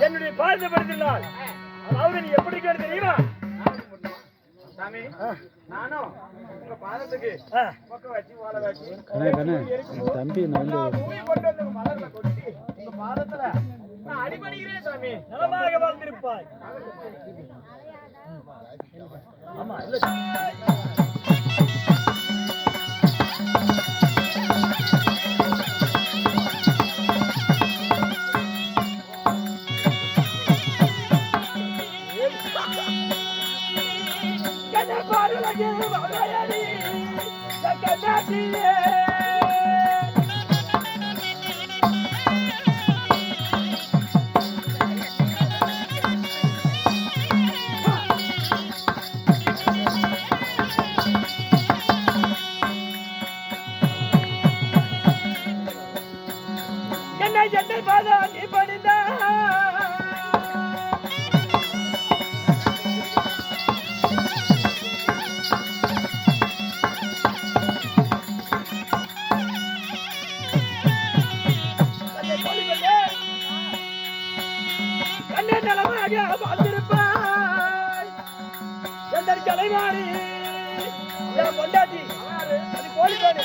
என்னுடைய பாதத்தை படுத்தினாள் அதாவது நீ எப்படி கேட்டு தெரியுமா? சாமி நானும் உங்க பாதத்துக்கு ஆ. பக்கம் வச்சு ஓலை வச்சு தம்பி மலர்ல கொட்டி உங்க பாதத்துல நான் அடிபணிக்கிறேன் சாமி. நலமாக வாழ்ந்திருப்பாய். ஆமா இல்ல. என்னை என்னை பாதா நீ பணிந்தா கண்ணே நலமாக வாழ்ந்திருப்பாய் எந்தன் கலைவாணி என் பொண்டாட்டி அது கோழிக்கோடு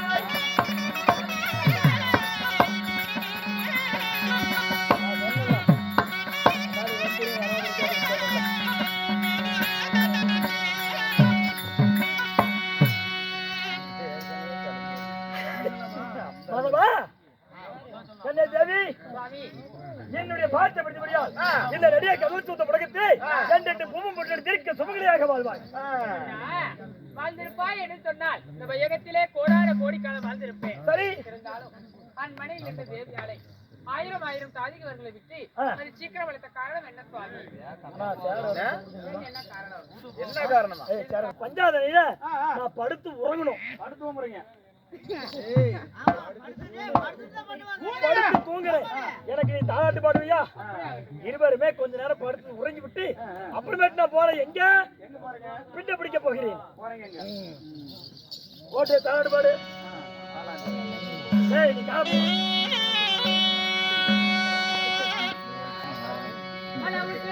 தேவி என்னுடைய பாட்டை படித்தபடியால் இந்த நடிகை கதவு தூத்த முடக்கத்தை ரெண்டு பூமம் போட்டு திருக்க சுமங்கலியாக வாழ்வாய். வாழ்ந்திருப்பாய் என்று சொன்னால் இந்த வையகத்திலே கோடான கோடிக்காலம் வாழ்ந்திருப்பேன். சரி. இருந்தாலும் அன் மனையில் இருந்த தேவியாலை ஆயிரம் ஆயிரம் தாதிகவர்களை விட்டு. அது சீக்கிரம் வளர்த்த காரணம் என்ன சுவாமி? என்ன காரணம்? என்ன காரணமா? ஏய், சரி, பஞ்சாதனையில நான் படுத்து உறங்கணும். படுத்து தூங்குறேன் எனக்கு நீ தாளாட்டு பாடுவியா? இருவருமே கொஞ்ச நேரம் படுத்து உறங்கி விட்டு அப்புறமேட்டு நான் போறேன். எங்க? பின்ன பிடிக்க போகிறேன். ஓட்டு தாளாட்டு பாடு. நீ காப்பு அளவுக்கு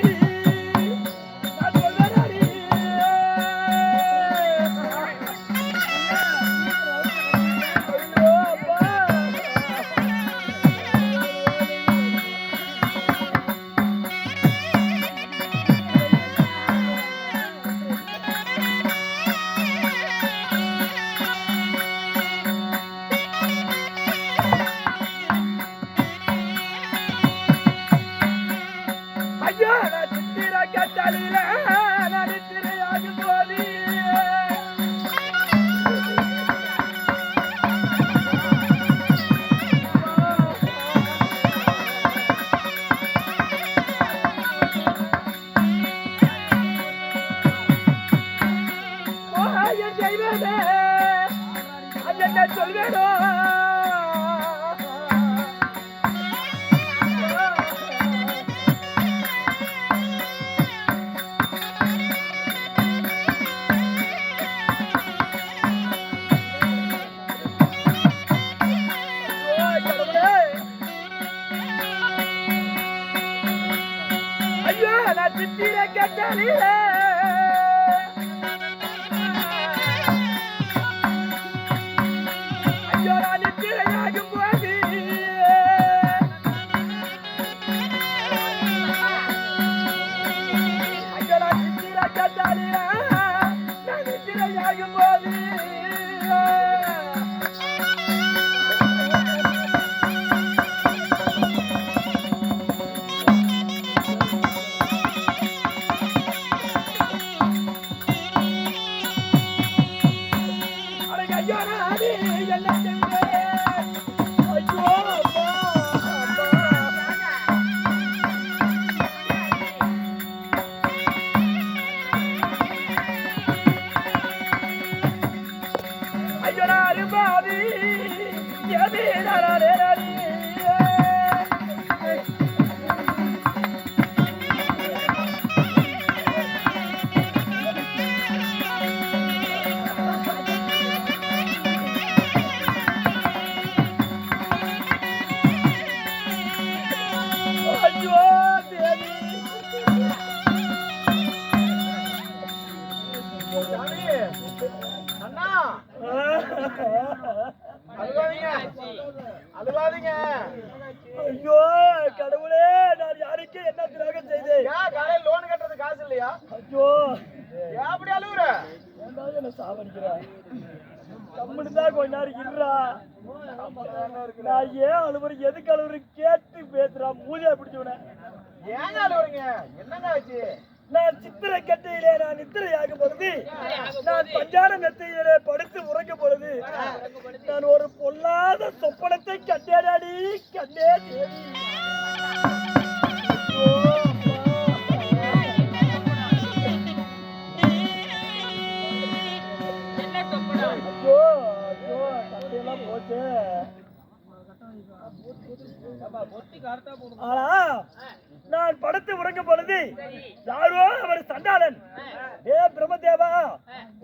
Daddy! கொஞ்ச நேரம் இருறா நான் ஏன் அழுவுற எதுக்கு அழுவுற கேட்டு பேசுறா. மூலியா பிடிச்சவன ஏங்க அழுகுறீங்க என்னங்க ஆச்சு? நான் சித்திரை கட்டையிலே நான் நித்திரையாகும் பொழுது நான் பஞ்சான மெத்தையிலே படுத்து உறங்கும் பொழுது நான் ஒரு பொல்லாத சொப்பனத்தை கண்டேடாடி கண்டே தேவி. போச்சு. ஆனா நான் படுத்து உறங்கும் பொழுது யாரோ அவர் சண்டாளன். ஏ பிரம்மதேவா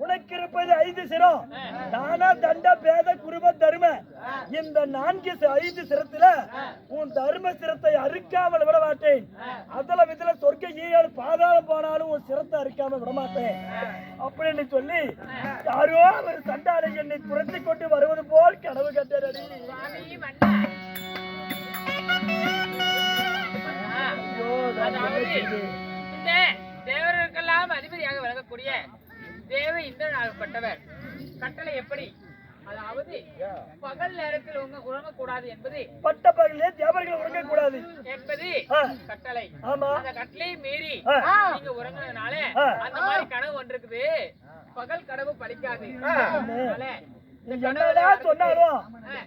உனக்கு இருப்பது ஐந்து சிரம் தான தண்ட பேத குருப தரும. இந்த நான்கு ஐந்து சிரத்துல உன் தர்ம சிரத்தை அறுக்காமல் விட மாட்டேன் அதுல விதல சொர்க்க ஈழல் பாதாளம் போனாலும் உன் சிரத்தை அறுக்காம விட மாட்டேன் அப்படின்னு சொல்லி யாரோ அவர் சண்டாளை என்னை துரத்தி கொண்டு வருவது போல் கனவு கண்டடி Thank you. இந்த தேவர்களுக்கெல்லாம் அதிபதியாக விளங்கக்கூடிய தேவ இந்திரன் ஆகப்பட்டவர் கட்டளை எப்படி? அதாவது பகல் நேரத்தில் உங்க உறங்கக்கூடாது என்பது. பட்ட பகலே தேவர்கள் உறங்க கூடாது என்பது. கட்டளை. ஆமா. அந்த கட்டளையை மீறி. நீங்க உறங்குனதுனால ஆ. அந்த மாதிரி கனவு ஒன்று இருக்குது பகல் கனவு சொன்னாலும் ஆ,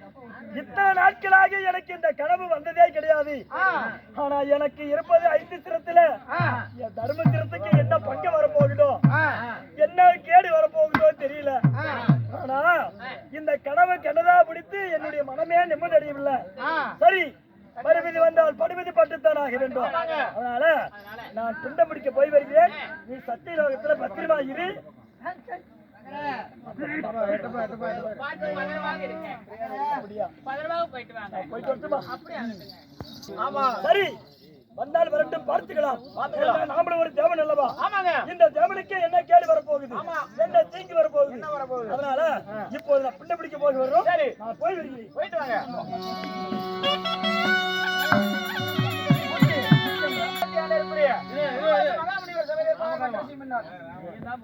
இத்தனை நாட்களாக எனக்கு இந்த கனவு வந்ததே கிடையாது. ஆனா எனக்கு இருப்பது ஐந்து சிரத்துல. என் தர்ம சிரத்துக்கு என்ன பங்கு வரப்போகுதோ என்ன கேடு வரப்போகுதோ தெரியல. ஆனா இந்த கனவு கெட்டதா பிடித்து என்னுடைய மனமே நிம்மதி அடையவில்லை. சரி பருவிதி வந்தால் படுவிதி பட்டுத்தான் ஆக வேண்டும். அதனால நான் துண்டம் பிடிக்க போய் வருகிறேன். நீ சத்திய லோகத்துல பத்திரமா இரு. ஆமா சரி. வந்தால் வரட்டும் பார்த்துக்கலாம். நாமளும் ஒரு தேவன் அல்லவா? ஆமாங்க. இந்த தேவனுக்கு என்ன கேடு வரப்போகுது? என்ன தீங்கு வரப்போகுது? வரப்போகுது? அதனால இப்போது நான் பிள்ளை பிடிக்க சரி. நான் போய் போயிட்டு வாங்க. மகாமுனிவர்